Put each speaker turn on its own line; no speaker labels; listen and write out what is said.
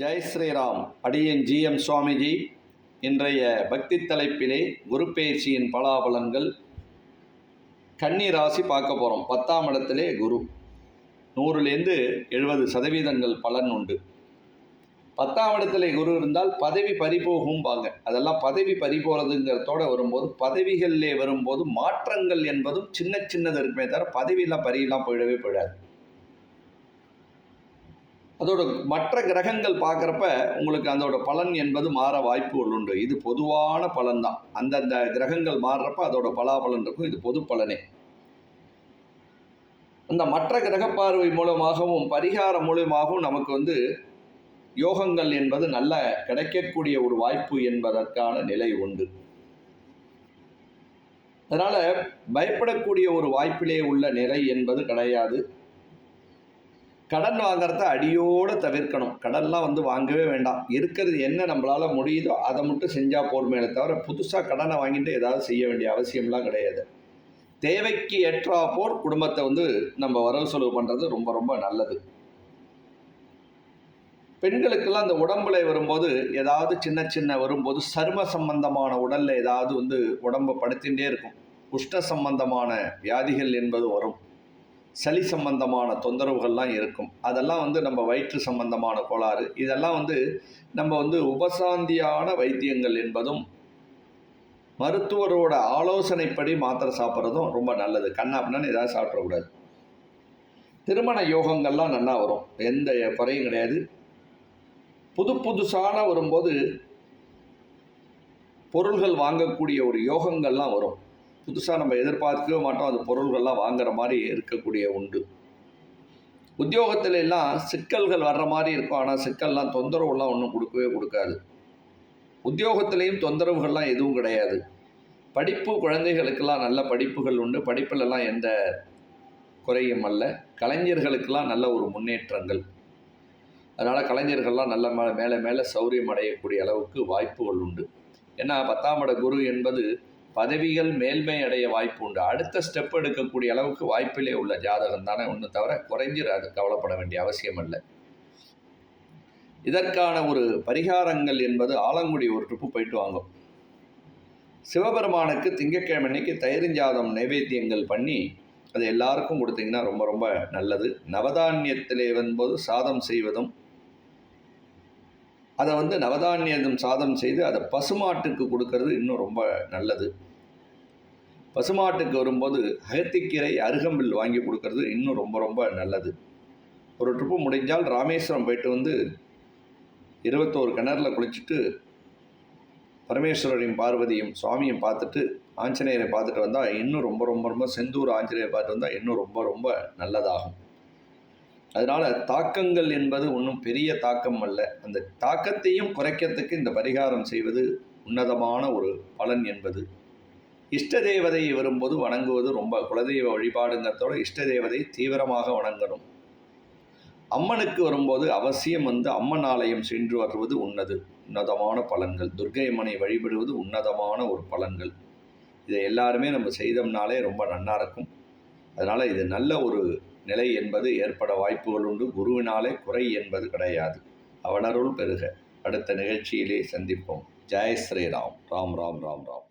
ஜெய் ஸ்ரீராம். அடியன் ஜிஎம் சுவாமிஜி. இன்றைய பக்தி தலைப்பிலே குரு பயிற்சியின் பலாபலன்கள் கன்னி ராசி பார்க்க போகிறோம் பத்தாம் இடத்திலே குரு. நூறுலேருந்து எழுபது சதவீதங்கள் பலன் உண்டு. பத்தாம் இடத்துல குரு இருந்தால் பதவி பறிபோகும்பாங்க. அதெல்லாம் பதவி பறிபோகிறதுங்கிறதோட வரும்போது பதவிகளிலே வரும்போது மாற்றங்கள் என்பதும் சின்ன சின்னது இருக்குமே தவிர பதவியெல்லாம் பறியெல்லாம் போயிடவே போயிடாது. அதோட மற்ற கிரகங்கள் பார்க்குறப்ப உங்களுக்கு அதோட பலன் என்பது மாற வாய்ப்புகள் உண்டு இது பொதுவான பலன் தான் அந்தந்த கிரகங்கள் மாறுறப்ப அதோட பலாபலன் இருக்கும். இது பொது பலனே. அந்த மற்ற கிரக பார்வை மூலமாகவும் பரிகாரம் மூலமாகவும் நமக்கு வந்து யோகங்கள் என்பது நல்ல கிடைக்கக்கூடிய ஒரு வாய்ப்பு என்பதற்கான நிலை உண்டு. அதனால் பயப்படக்கூடிய ஒரு வாய்ப்பிலே உள்ள நிலை என்பது கிடையாது. கடன் வாங்குறத அடியோடு தவிர்க்கணும். கடன்லாம் வந்து வாங்கவே வேண்டாம். இருக்கிறது என்ன நம்மளால் முடியுதோ அதை மட்டும் செஞ்சால் போருமே தவிர புதுசாக கடனை வாங்கிட்டு ஏதாவது செய்ய வேண்டிய அவசியம்லாம் கிடையாது. தேவைக்கு ஏற்றா போர் குடும்பத்தை வந்து நம்ம வரவு செலவு பண்ணுறது ரொம்ப ரொம்ப நல்லது. பெண்களுக்கெல்லாம் அந்த உடம்புல வரும்போது ஏதாவது சின்ன சின்ன வரும்போது சரும சம்பந்தமான உடலில் ஏதாவது வந்து உடம்பை படுத்திகிட்டே இருக்கும். உஷ்ண சம்பந்தமான வியாதிகள் என்பது வரும். சளி சம்பந்தமான தொந்தரவுகள்லாம் இருக்கும். அதெல்லாம் வந்து நம்ம வயிற்று சம்பந்தமான கோளாறு. இதெல்லாம் வந்து நம்ம வந்து உபசாந்தியான வைத்தியங்கள் என்பதும் மருத்துவரோட ஆலோசனைப்படி மாத்திரை சாப்பிட்றதும் ரொம்ப நல்லது. கண்ணாப்பின்னு ஏதாவது சாப்பிடக்கூடாது. திருமண யோகங்கள்லாம் நல்லா வரும். எந்த குறையும் கிடையாது. புது புதுசான வரும்போது பொருள்கள் வாங்கக்கூடிய ஒரு யோகங்கள்லாம் வரும். புதுசாக நம்ம எதிர்பார்க்கவே மாட்டோம். அது பொருள்கள்லாம் வாங்குற மாதிரி இருக்கக்கூடிய உண்டு. உத்தியோகத்தில் எல்லாம் சிக்கல்கள் வர்ற மாதிரி இருக்கும். ஆனால் சிக்கல்லாம் தொந்தரவுலாம் ஒன்றும் கொடுக்கவே கொடுக்காது. உத்தியோகத்திலையும் தொந்தரவுகள்லாம் எதுவும் கிடையாது. படிப்பு குழந்தைகளுக்கெல்லாம் நல்ல படிப்புகள் உண்டு. படிப்பிலெல்லாம் எந்த குறையும் அல்ல. கலைஞர்களுக்கெல்லாம் நல்ல ஒரு முன்னேற்றங்கள். அதனால் கலைஞர்கள்லாம் நல்ல மே மேலே மேலே சௌரியம் அடையக்கூடிய அளவுக்கு வாய்ப்புகள் உண்டு. ஏன்னா பத்தாம் இட குரு என்பது பதவிகள் மேல்மை அடைய வாய்ப்பு உண்டு. அடுத்த ஸ்டெப் எடுக்கக்கூடிய அளவுக்கு வாய்ப்பிலே உள்ள ஜாதகம் தானே ஒன்று தவிர குறைஞ்சிடாது கவலைப்பட வேண்டிய அவசியம் இல்லை இதற்கான ஒரு பரிகாரங்கள் என்பது ஆலங்குடி ஒரு ட்ரிப்பு போயிட்டு வாங்கும் சிவபெருமானுக்கு திங்கக்கிழமைக்கு அன்னைக்கு தயிரிஞ்சாதம் நைவேத்தியங்கள் பண்ணி அது எல்லாருக்கும் கொடுத்தீங்கன்னா ரொம்ப ரொம்ப நல்லது. நவதானியத்திலே வரும்போது சாதம் செய்வதும் அதை வந்து நவதானியம் சாதம் செய்து அதை பசுமாட்டுக்கு கொடுக்கறது இன்னும் ரொம்ப நல்லது. பசுமாட்டுக்கு வரும்போது அகத்திக்கீரை அருகம்பில் வாங்கி கொடுக்கறது இன்னும் ரொம்ப ரொம்ப நல்லது. ஒரு ட்ரிப்பு முடிஞ்சால் ராமேஸ்வரம் போயிட்டு வந்து இருபத்தோரு கிணறுல குளிச்சுட்டு பரமேஸ்வரரையும் பார்வதியும் சுவாமியும் பார்த்துட்டு ஆஞ்சநேயரை பார்த்துட்டு வந்தால் இன்னும் ரொம்ப ரொம்ப ரொம்ப செந்தூர் ஆஞ்சநேயரை பார்த்துட்டு வந்தால் இன்னும் ரொம்ப ரொம்ப நல்லதாகும். அதனால் தாக்கங்கள் என்பது ஒன்றும் பெரிய தாக்கம் அல்ல. அந்த தாக்கத்தையும் குறைக்கிறதுக்கு இந்த பரிகாரம் செய்வது உன்னதமான ஒரு பலன் என்பது. இஷ்ட தேவதை வரும்போது வணங்குவது ரொம்ப குலதெய்வ வழிபாடுங்கிறதோட இஷ்ட தேவதை தீவிரமாக வணங்கணும். அம்மனுக்கு வரும்போது அவசியம் வந்து அம்மன் ஆலயம் சென்று வருவது உன்னது உன்னதமான பலன்கள். துர்கை அம்மனை வழிபடுவது உன்னதமான ஒரு பலன்கள். இதை எல்லாருமே நம்ம செய்தோம்னாலே ரொம்ப நன்னா இருக்கும். அதனால் இது நல்ல ஒரு நிலை என்பது ஏற்பட வாய்ப்புகள் உண்டு. குருவினாலே குறை என்பது கிடையாது. அவனருள் பெருக. அடுத்த நிகழ்ச்சியிலே சந்திப்போம். ஜெய் ஸ்ரீராம். ராம் ராம் ராம் ராம்.